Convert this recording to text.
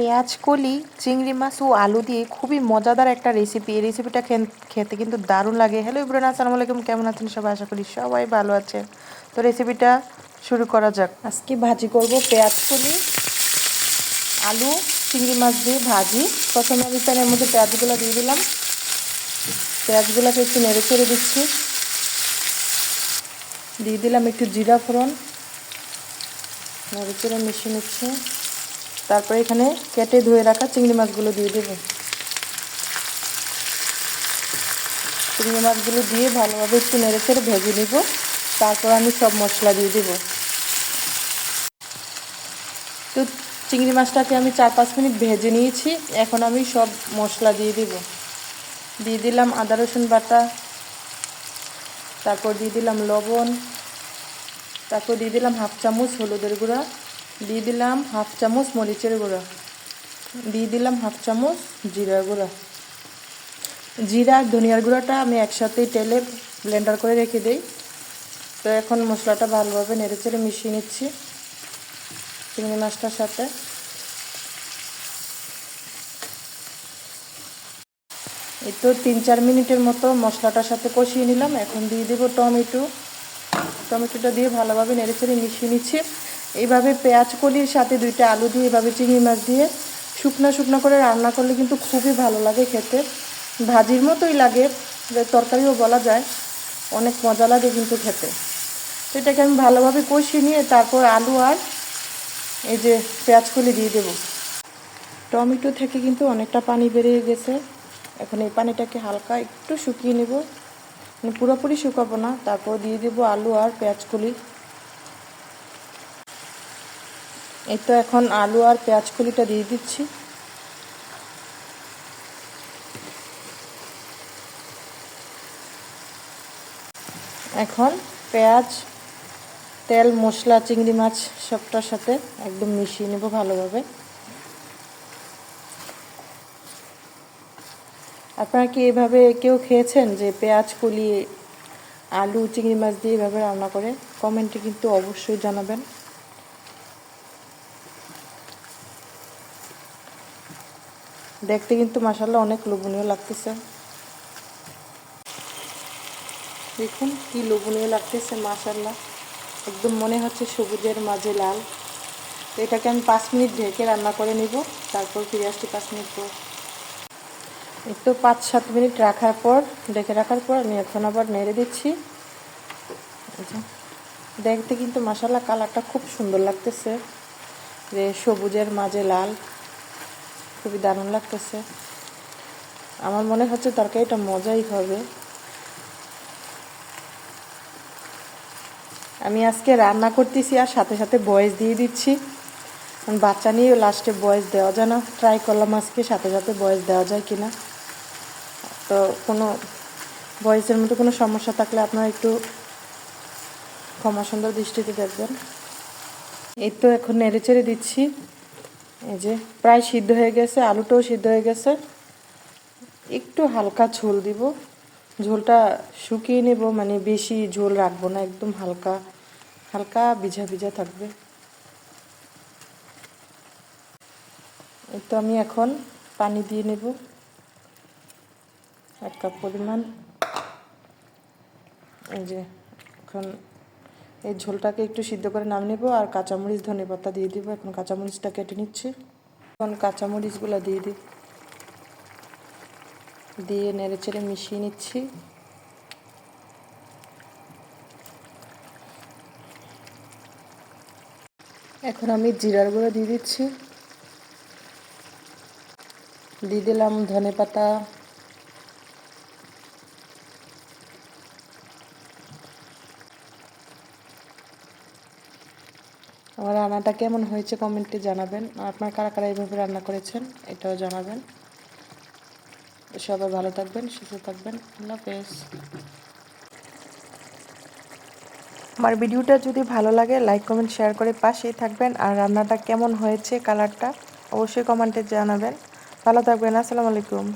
পেঁয়াজ, কলি, চিংড়ি মাছ ও আলু দিয়ে খুবই মজাদার একটা রেসিপি এই রেসিপিটা খেতে কিন্তু দারুণ লাগে। হ্যালো ইব্রান আসসালামু আলাইকুম। কেমন আছেন সবাই? আশা করি সবাই ভালো আছেন। তো রেসিপিটা শুরু করা যাক। আজকে ভাজি করব পেঁয়াজ, কলি, আলু, চিংড়ি মাছ দিয়ে ভাজি। প্রথমে আমি প্যানের মধ্যে পেঁয়াজগুলো দিয়ে দিলাম। পেঁয়াজগুলোকে একটু নেড়ে চেড়ে দিচ্ছি। দিয়ে দিলাম একটু জিরা ফোড়ন। নেড়ে চেড়ে মিশিয়ে নিচ্ছি। তারপরে এখানে কেটে ধুয়ে রাখা চিংড়ি মাছগুলো দিয়ে দেবো। চিংড়ি মাছগুলো দিয়ে ভালোভাবে একটু নেড়ে চেড়ে ভেজে নিব। তারপর আমি সব মশলা দিয়ে দেব। তো চিংড়ি মাছটাকে আমি চার পাঁচ মিনিট ভেজে নিয়েছি। এখন আমি সব মশলা দিয়ে দেব। দিয়ে দিলাম আদা, রসুন বাটা। তারপর দিয়ে দিলাম লবণ। তারপর দিয়ে দিলাম হাফ চামচ হলুদের গুঁড়া। দিয়ে দিলাম হাফ চামচ মরিচের গুঁড়া। দিয়ে দিলাম হাফ চামচ জিরার গুঁড়া। জিরা আর ধনিয়ার গুঁড়াটা আমি একসাথেই তেলে ব্লেন্ডার করে রেখে দিই। তো এখন মশলাটা ভালোভাবে নেড়ে চেড়ে মিশিয়ে নিচ্ছি চিংড়ি মাছটার সাথে। এই তো তিন চার মিনিটের মতো মশলাটার সাথে কষিয়ে নিলাম। এখন দিয়ে দেবো টমেটো। টমেটোটা দিয়ে ভালোভাবে নেড়ে চেড়ে মিশিয়ে নিচ্ছি। এইভাবে পেঁয়াজ কলির সাথে দুইটা আলু দিয়ে, এভাবে চিংড়ি মাছ দিয়ে শুকনো শুকনো করে রান্না করলে কিন্তু খুবই ভালো লাগে খেতে। ভাজির মতোই লাগে তরকারিও বলা যায়, অনেক মজা লাগে কিন্তু খেতে। তো এটাকে আমি ভালোভাবে কষিয়ে নিয়ে তারপর আলু আর এই যে পেঁয়াজ কলি দিয়ে দেব। টমেটো থেকে কিন্তু অনেকটা পানি বেরিয়ে গেছে। এখন এই পানিটাকে হালকা একটু শুকিয়ে নেব। মানে পুরোপুরি শুকাবো না, তারপর দিয়ে দেব আলু আর পেঁয়াজ কলি। এই তো এখন আলু আর পেঁয়াজ কলিটা দিয়ে দিচ্ছি। এখন পেঁয়াজ, তেল, মশলা, চিংড়ি মাছ সবটার সাথে একদম মিশিয়ে নেব ভালোভাবে। আপনারা কি এভাবে কেউ খেয়েছেন যে পেঁয়াজ, কলি, আলু, চিংড়ি মাছ দিয়ে এভাবে রান্না করে? কমেন্টে কিন্তু অবশ্যই জানাবেন। দেখতে কিন্তু মাসাল্লাহ অনেক লোভনীয় লাগতেছে। দেখুন কি লোভনীয় লাগতেছে মাসাল্লাহ একদম মনে হচ্ছে সবুজের মাঝে লাল। তো এটাকে আমি পাঁচ মিনিট ঢেকে রান্না করে নিব, তারপর ফিরে আসছি পাঁচ মিনিট পর। তো পাঁচ, সাত মিনিট রাখার পর, ঢেকে রাখার পর আমি এখন আবার নেড়ে দিচ্ছি। দেখতে কিন্তু মাসাল্লাহ কালারটা খুব সুন্দর লাগতেছে। যে সবুজের মাঝে লাল। খুবই দারুণ লাগতেছে। আমার মনে হচ্ছে তরকারিটা মজাই হবে। আমি আজকে রান্না করতেছি আর সাথে সাথে বয়েস দিয়ে দিচ্ছি। বাচ্চা নিয়ে লাস্টে বয়েস দেওয়া যায় না। ট্রাই করলাম আজকে, সাথে সাথে বয়েস দেওয়া যায় কিনা। তো কোনো বয়েসের মতো কোনো সমস্যা থাকলে আপনারা একটু ক্ষমা সুন্দর দৃষ্টিতে দেখবেন। এই তো এখন নেড়ে চেড়ে দিচ্ছি। এই যে প্রায় সিদ্ধ হয়ে গেছে, আলুটাও সিদ্ধ হয়ে গেছে। একটু হালকা ঝোল দিব। ঝোলটা শুকিয়ে নেব মানে বেশি ঝোল রাখব না, একদম হালকা হালকা ভিজা ভিজা থাকবে। তো আমি এখন পানি দিয়ে নেব। এক কাপ পরিমাণ। এই যে এখন এই ঝোলটাকে একটু সিদ্ধ করে নাম নেব আর কাঁচামরিচ, ধনে পাতা দিয়ে দিব। এখন কাঁচামরিচটা কেটে নিচ্ছি। এখন কাঁচামরিচগুলো দিয়ে দিই দিয়ে নেড়ে চেড়ে মিশিয়ে নিচ্ছি। এখন আমি জিরার গুঁড়ো দিয়ে দিচ্ছি। দিয়ে দিলাম ধনে পাতা আমার রান্নাটা কেমন হয়েছে কমেন্টে জানাবেন। আপনার কারা কারা এইভাবে রান্না করেছেন, এটাও জানাবেন। সবাই ভালো থাকবেন, সুস্থ থাকবেন। আল্লাহ হাফেজ। আমার ভিডিওটা যদি ভালো লাগে, লাইক, কমেন্ট, শেয়ার করে পাশেই থাকবেন। আর রান্নাটা কেমন হয়েছে, কালারটা অবশ্যই কমেন্টে জানাবেন। ভালো থাকবেন, আসসালামু আলাইকুম।